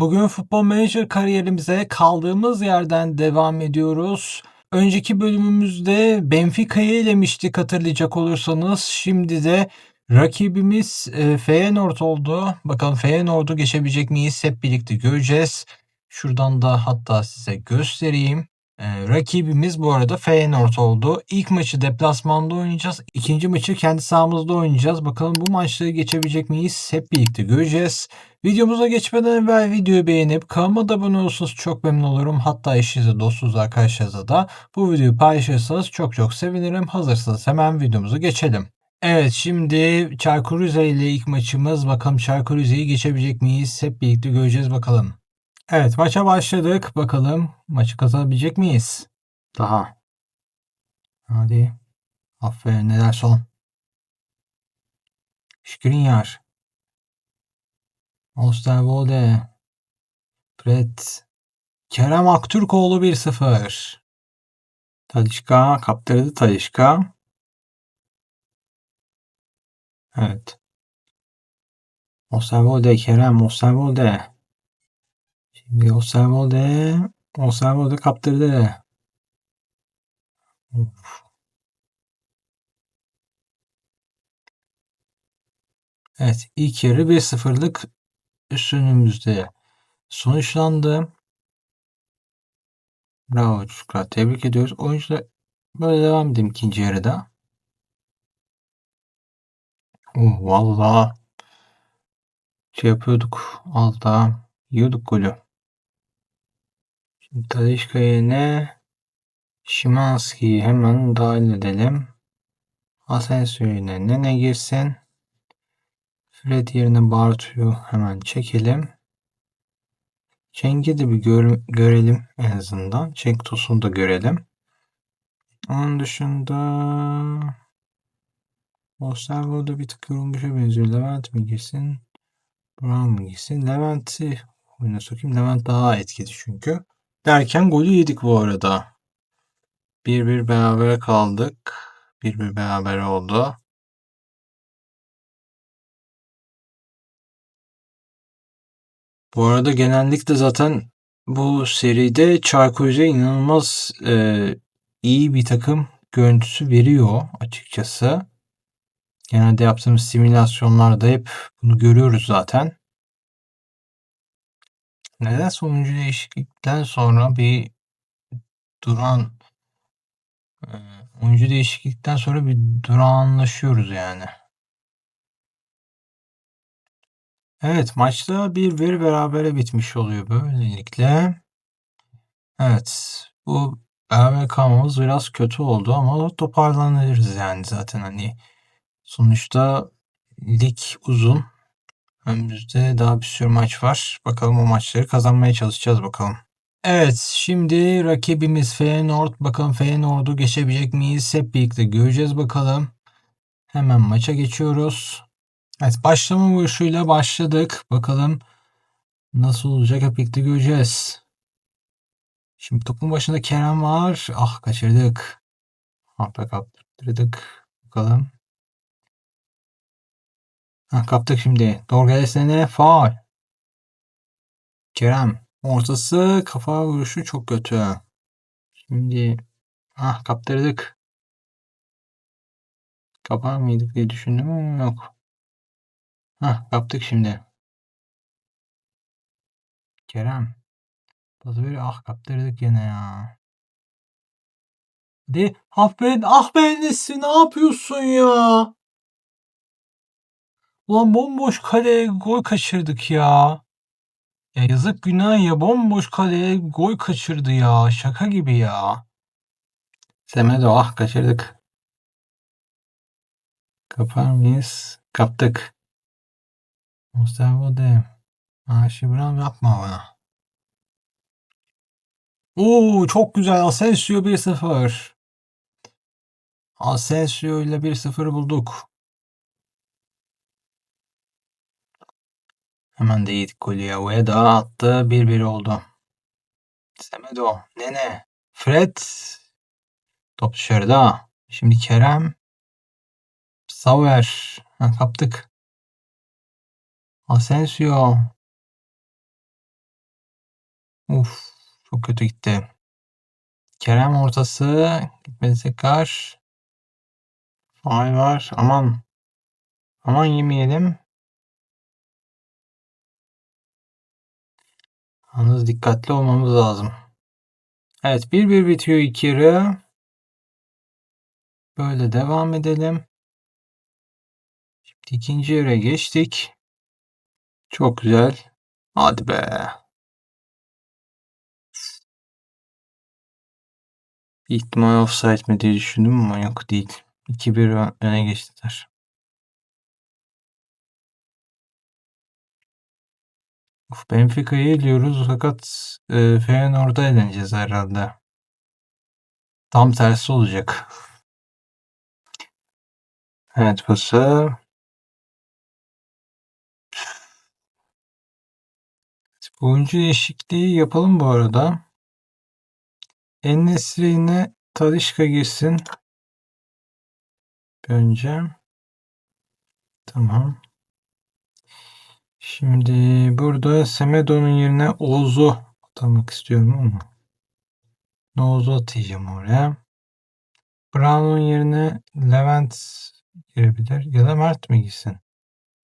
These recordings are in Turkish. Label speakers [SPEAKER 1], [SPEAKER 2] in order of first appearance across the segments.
[SPEAKER 1] Bugün Futbol Manager kariyerimize kaldığımız yerden devam ediyoruz. Önceki bölümümüzde Benfica'yı elemiştik hatırlayacak olursanız. Şimdi de rakibimiz e, Feyenoord oldu. Bakalım Feyenoord'u geçebilecek miyiz? Hep birlikte göreceğiz. Şuradan da hatta size göstereyim. Ee, rakibimiz bu arada Feyenoord oldu. İlk maçı deplasmanda oynayacağız. İkinci maçı kendi sahamızda oynayacağız. Bakalım bu maçları geçebilecek miyiz? Hep birlikte göreceğiz. Videomuza geçmeden evvel videoyu beğenip kanalıma da abone olursanız çok memnun olurum. Hatta eşinize, dostunuza, arkadaşlarınıza da bu videoyu paylaşırsanız çok çok sevinirim. Hazırsanız hemen videomuza geçelim. Evet şimdi Çaykur Rize ile ilk maçımız. Bakalım Çaykur Rize'yi geçebilecek miyiz? Hep birlikte göreceğiz bakalım. Evet maça başladık. Bakalım maçı kazanabilecek miyiz? Daha. Hadi. Aferin neler son. Skriniar. Osterwolde. Fred. Kerem Aktürkoğlu 1-0. Talişka kaptırdı Talişka. Evet. Osterwolde Kerem Osterwolde. Şimdi Osterwolde Osterwolde kaptırdı. Of. Evet ilk yarı 1-0'lık üstünlüğümüzde sonuçlandı. Bravo çocuklar. Tebrik ediyoruz. Oyuncular böyle devam edelim ikinci yarıda. Oh, vallahi şey yapıyorduk. Daha yiyorduk golü. Talişka yerine Şimanski'yi hemen dahil edelim. Asensio yerine Nene girsin. Fred yerine Bartu'yu hemen çekelim. Cenk'i de bir gör, görelim en azından. Cenk Tosun'u da görelim. Onun dışında Osterwold'da bir tık yorulmuşa benziyor. Levent mi girsin? Brown mu girsin? Levent'i oyuna sokayım. Levent daha etkili çünkü. Derken golü yedik bu arada. 1-1 beraber kaldık. 1-1 beraber oldu. Bu arada genellikle zaten bu seride Rize inanılmaz e, iyi bir takım görüntüsü veriyor açıkçası. Genelde yaptığımız simülasyonlarda hep bunu görüyoruz zaten. Neden sonuncu değişiklikten sonra bir duran e, oyuncu değişiklikten sonra bir durağanlaşıyoruz yani. Evet maçta 1-1 berabere bitmiş oluyor böylelikle. Evet bu beraber kalmamız biraz kötü oldu ama toparlanırız yani zaten hani sonuçta lig uzun. Önümüzde daha bir sürü maç var. Bakalım o maçları kazanmaya çalışacağız bakalım. Evet şimdi rakibimiz Feyenoord. Bakalım Feyenoord'u geçebilecek miyiz? Hep birlikte göreceğiz bakalım. Hemen maça geçiyoruz. Evet başlama vuruşuyla başladık. Bakalım nasıl olacak hep birlikte göreceğiz. Şimdi topun başında Kerem var. Ah kaçırdık. Be kaptırdık. Bakalım. Ha, kaptık şimdi. Dorgalesene faal. Kerem. Ortası kafa vuruşu çok kötü. Şimdi ah kaptırdık. Kapar mıydık diye düşündüm ama yok. Hah kaptık şimdi. Kerem. Pası böyle ah kaptırdık yine ya. De ah ben ah ben ne yapıyorsun ya? Ulan bomboş kaleye gol kaçırdık ya. Ya yazık günah ya bomboş kaleye gol kaçırdı ya. Şaka gibi ya. Semedo ah kaçırdık. Kapar mıyız? Kaptık. Mustafa de. Aşibram yapma bana. Oo çok güzel. Asensio 1-0. Asensio ile 1-0 bulduk. Hemen de yedik golü ya. daha attı. 1-1 oldu. Semedo. Nene. Fred. Top dışarıda. Şimdi Kerem. Sauer. Ha, kaptık. Asensio. Uf, çok kötü gitti. Kerem ortası. Gitmedi tekrar. Faal var. Aman. Aman yemeyelim. Yalnız dikkatli olmamız lazım. Evet 1-1 bitiyor ilk yarı. Böyle devam edelim. Şimdi ikinci yere geçtik. Çok güzel. Hadi be. İhtimal offside mi diye düşündüm ama yok değil. 2-1 öne geçtiler. Uf, Benfica'yı eliyoruz fakat e, Feyenoord'a eleneceğiz herhalde. Tam tersi olacak. Evet pası. Oyuncu değişikliği yapalım bu arada. En-Nesyri yine Talisca girsin. Önce. Tamam. Şimdi burada Semedo'nun yerine Oğuz'u atamak istiyorum ama. Oğuz'u atayacağım oraya. Brown'un yerine Levent girebilir ya da Mert mi gitsin?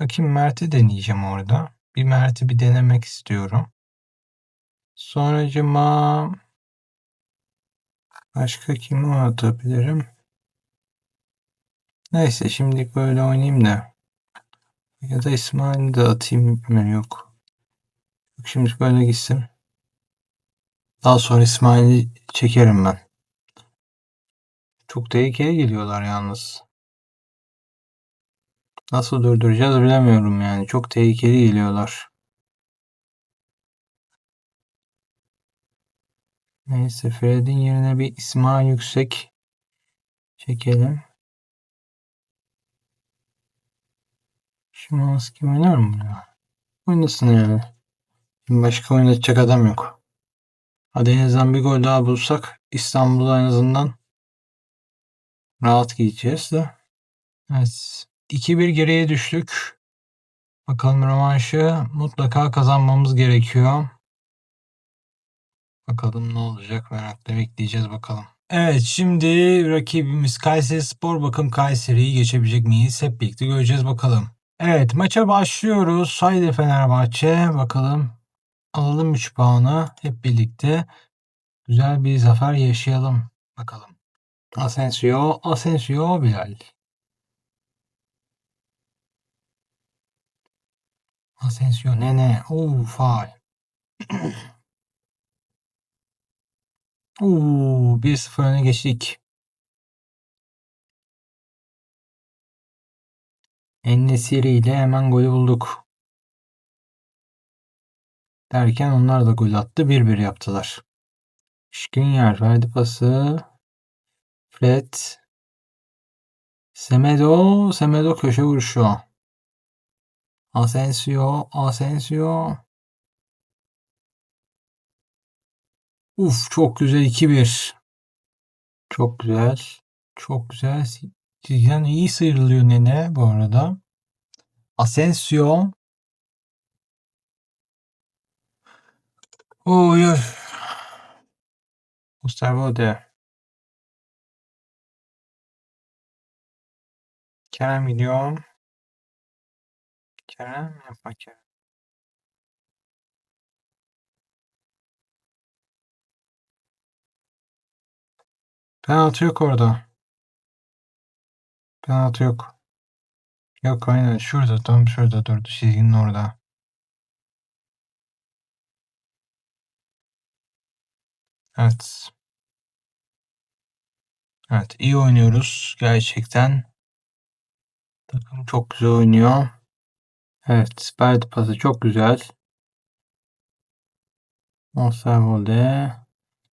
[SPEAKER 1] Bakayım Mert'i deneyeceğim orada. Bir Mert'i bir denemek istiyorum. Sonracıma başka kimi atabilirim? Neyse şimdilik böyle oynayayım da. Ya da İsmail'i de atayım mı? Yok. Yok şimdi böyle gitsin. Daha sonra İsmail'i çekerim ben. Çok tehlikeli geliyorlar yalnız. Nasıl durduracağız bilemiyorum yani. Çok tehlikeli geliyorlar. Neyse Fred'in yerine bir İsmail Yüksek çekelim. Şimanski oynar mı ya? Oynasın yani. Başka oynatacak adam yok. Hadi en azından bir gol daha bulsak İstanbul'a en azından rahat gideceğiz de. Evet. 2-1 geriye düştük. Bakalım rövanşı mutlaka kazanmamız gerekiyor. Bakalım ne olacak merakla bekleyeceğiz bakalım. Evet şimdi rakibimiz Kayseri Spor. Bakın Kayseri'yi geçebilecek miyiz? Hep birlikte göreceğiz bakalım. Evet maça başlıyoruz. Haydi Fenerbahçe bakalım. Alalım 3 puanı hep birlikte. Güzel bir zafer yaşayalım. Bakalım. Asensio, Asensio Bilal. Asensio Nene. Oo faal. Oo 1-0 öne geçtik. Ennesiri ile hemen golü bulduk. Derken onlar da gol attı. 1-1 yaptılar. Skriniar verdi pası. Fred. Semedo. Semedo köşe vuruşu. Asensio. Asensio. Uf çok güzel 2-1. Çok güzel. Çok güzel. Yani iyi sıyrılıyor Nene bu arada. Asensio. Oy. Gustavo de. Kerem gidiyor. Kerem yapma Kerem. Penaltı yok orada. Penaltı yok. Yok aynen şurada tam şurada durdu çizginin orada. Evet. Evet iyi oynuyoruz gerçekten. Takım çok güzel oynuyor. Evet verdi pası çok güzel. Osterwolde.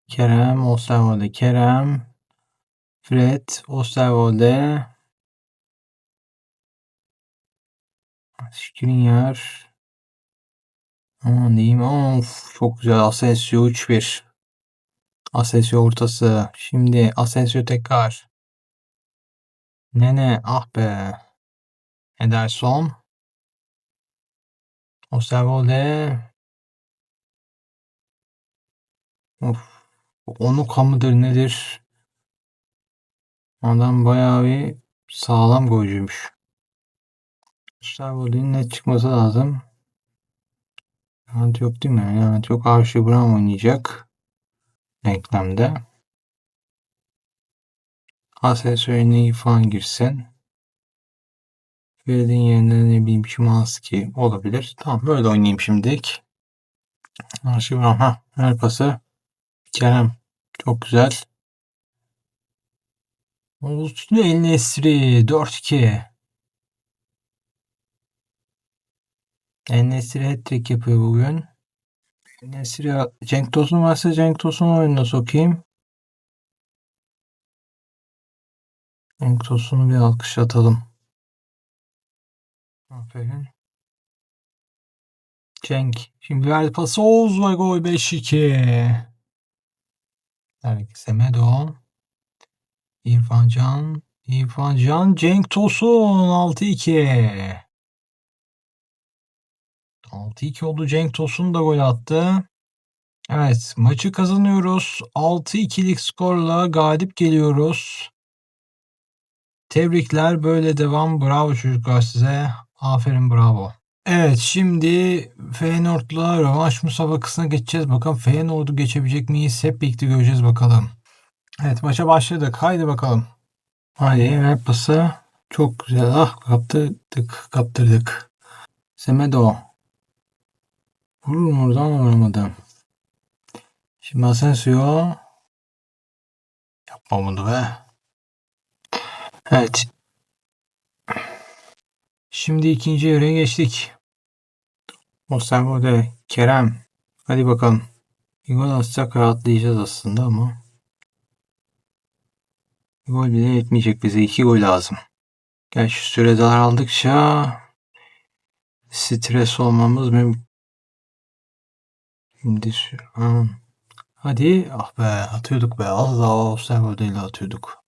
[SPEAKER 1] Kerem. Osterwolde. Kerem. Fred. Osterwolde. Skriniar. Aman diyeyim. Of, çok güzel. Asensio 3-1. Asensio ortası. Şimdi Asensio tekrar. Nene ah be. Ederson. Osterwolde. Of. Onu mıdır nedir? Adam bayağı bir sağlam golcüymüş. Starboard'un net çıkması lazım. Yani yok değil mi? Yani yok Archie Brown oynayacak. Denklemde. Asesurini falan girsin. Fred'in yerine ne bileyim Şimanski olabilir. Tamam böyle oynayayım şimdilik. Archie Brown. Ha, her pası. Kerem. Çok güzel. Üstüne El Nesri 4-2. El Nesri hat-trick yapıyor bugün. El Nesri Cenk Tosun varsa Cenk Tosun'u oyununa sokayım. Cenk Tosun'u bir alkış atalım. Aferin. Cenk. Şimdi verdi pası Oğuz ve gol 5-2. Herkese Medo. İrfan Can. İrfan Can. Cenk Tosun 6-2. 6-2 oldu. Cenk Tosun da gol attı. Evet maçı kazanıyoruz. 6-2'lik skorla galip geliyoruz. Tebrikler böyle devam. Bravo çocuklar size. Aferin bravo. Evet şimdi Feyenoord'la rövanş müsabakasına geçeceğiz. Bakalım Feyenoord'u geçebilecek miyiz? Hep birlikte göreceğiz bakalım. Evet maça başladık. Haydi bakalım. Haydi ver pası. Çok güzel. Ah kaptırdık kaptırdık. Semedo. Vurur mu oradan vuramadım. Şimdi Asensio. Yapma bunu be. Evet. Şimdi ikinci yere geçtik. Osterwolde, Kerem. Hadi bakalım. Gol atsak rahatlayacağız aslında ama. Gol bile yetmeyecek bize. iki gol lazım. Gerçi süre daraldıkça stres olmamız mümkün. Şimdi Hadi. Ah be atıyorduk be. Az daha Osterwolde ile atıyorduk.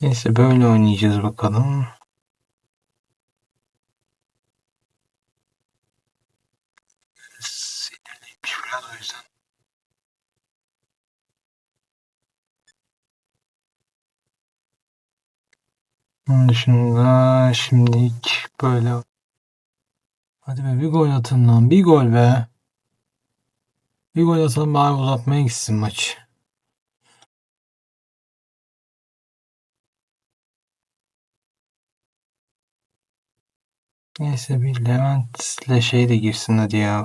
[SPEAKER 1] Neyse böyle oynayacağız bakalım. Sinirliymiş biraz. Onun dışında şimdilik böyle Hadi be bir gol atın lan. Bir gol be. Bir gol atalım bari uzatmaya gitsin maç. Neyse bir Levent'le şey de girsin hadi ya.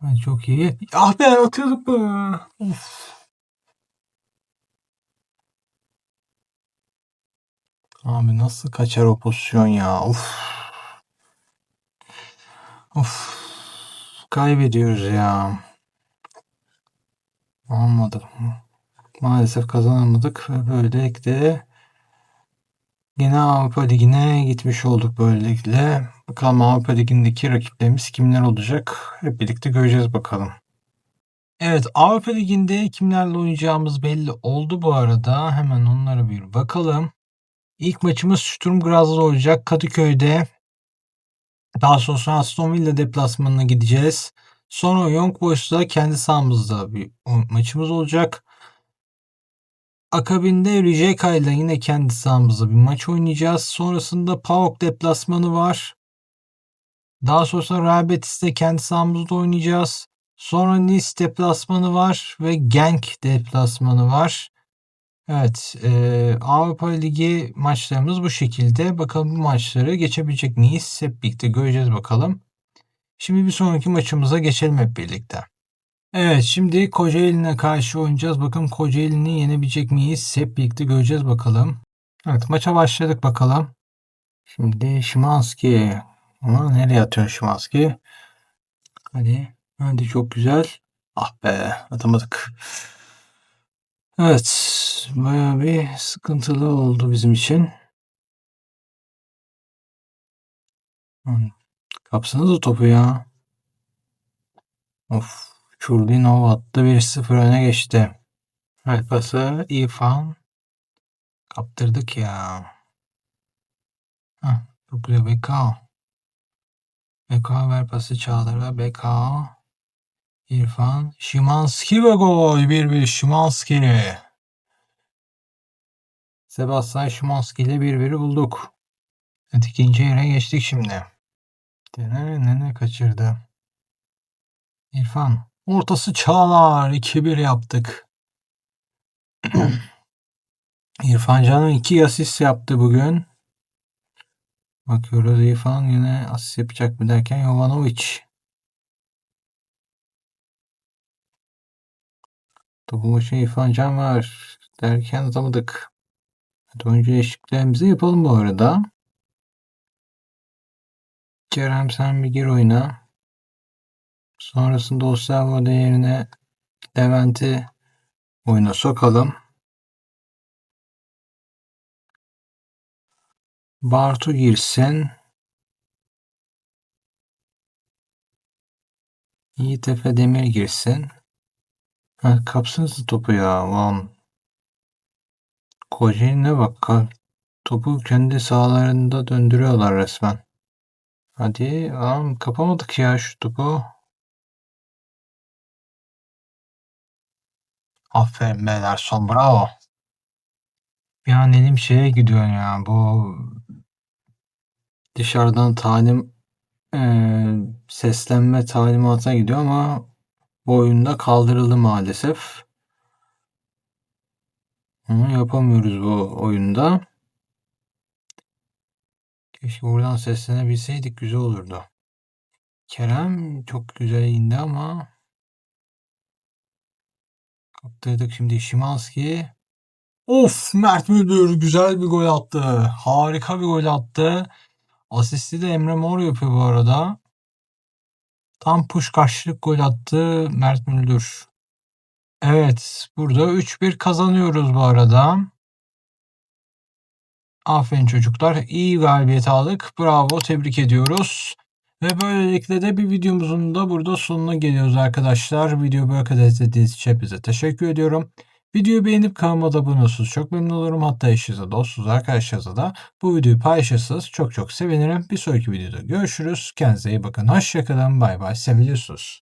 [SPEAKER 1] Ay çok iyi. Ah be atıyorduk be. Of. Abi nasıl kaçar o pozisyon ya? Of. Of. Kaybediyoruz ya. Olmadı. Maalesef kazanamadık. Böylelikle Yine Avrupa Ligi'ne gitmiş olduk böylelikle. Bakalım Avrupa Ligi'ndeki rakiplerimiz kimler olacak? Hep birlikte göreceğiz bakalım. Evet Avrupa Ligi'nde kimlerle oynayacağımız belli oldu bu arada. Hemen onlara bir bakalım. İlk maçımız Sturm Graz'la olacak Kadıköy'de. Daha sonra Aston Villa deplasmanına gideceğiz. Sonra Young Boys'la kendi sahamızda bir maçımız olacak. Akabinde Rijeka ile yine kendi sahamızda bir maç oynayacağız. Sonrasında PAOK deplasmanı var. Daha sonra Real Betis'te kendi sahamızda oynayacağız. Sonra Nice deplasmanı var ve Genk deplasmanı var. Evet, e, Avrupa Ligi maçlarımız bu şekilde. Bakalım bu maçları geçebilecek miyiz? Hep birlikte göreceğiz bakalım. Şimdi bir sonraki maçımıza geçelim hep birlikte. Evet şimdi Kocaeli'ne karşı oynayacağız. Bakın Kocaeli'ni yenebilecek miyiz? Hep birlikte göreceğiz bakalım. Evet maça başladık bakalım. Şimdi Şimanski. Ama nereye atıyor Şimanski? Hadi. Hadi çok güzel. Ah be atamadık. Evet. Baya bir sıkıntılı oldu bizim için. Kapsanız topu ya. Of. Çurdinov attı 1-0 öne geçti. Evet pası İrfan. Kaptırdık ya. Heh, çok güzel BK. BK ver pası Çağlar'a. BK. İrfan Şimanski ve gol. 1-1 Şimanski. Sebastian Şimanski ile 1-1'i bulduk. Evet, ikinci yere geçtik şimdi. Ne ne ne kaçırdı. İrfan. Ortası Çağlar. 2-1 yaptık. İrfan Can'ın 2 asist yaptı bugün. Bakıyoruz İrfan yine asist yapacak mı derken Jovanovic. Topu başı İrfan Can var derken atamadık. Evet, oyuncu değişikliklerimizi yapalım bu arada. Kerem sen bir gir oyuna. Sonrasında Osterwolde yerine Levent'i oyuna sokalım. Bartu girsin. Yiğit Efe Demir girsin. Ha, kapsınız topu ya. Lan. Kocaeli'ne bak. ka- Topu kendi sahalarında döndürüyorlar resmen. Hadi. Lan kapamadık ya şu topu. Aferin beyler son bravo. An elim şeye gidiyor ya bu dışarıdan talim eee, seslenme talimatına gidiyor ama bu oyunda kaldırıldı maalesef. Onu yapamıyoruz bu oyunda. Keşke buradan seslenebilseydik güzel olurdu. Kerem çok güzel indi ama kaptırdık şimdi Şimanski. Of Mert Müldür güzel bir gol attı. Harika bir gol attı. Asisti de Emre Mor yapıyor bu arada. Tam puşkaşlık gol attı Mert Müldür. Evet burada 3-1 kazanıyoruz bu arada. Aferin çocuklar. İyi galibiyet aldık. Bravo. Tebrik ediyoruz. Ve böylelikle de bir videomuzun da burada sonuna geliyoruz arkadaşlar. Videoyu böyle kadar izlediğiniz için hepinize teşekkür ediyorum. Videoyu beğenip kanalıma abone olursanız çok memnun olurum. Hatta eşinize, dostunuz, arkadaşlarınızla da bu videoyu paylaşırsanız çok çok sevinirim. Bir sonraki videoda görüşürüz. Kendinize iyi bakın. Hoşçakalın. Bay bay. Seviliyorsunuz.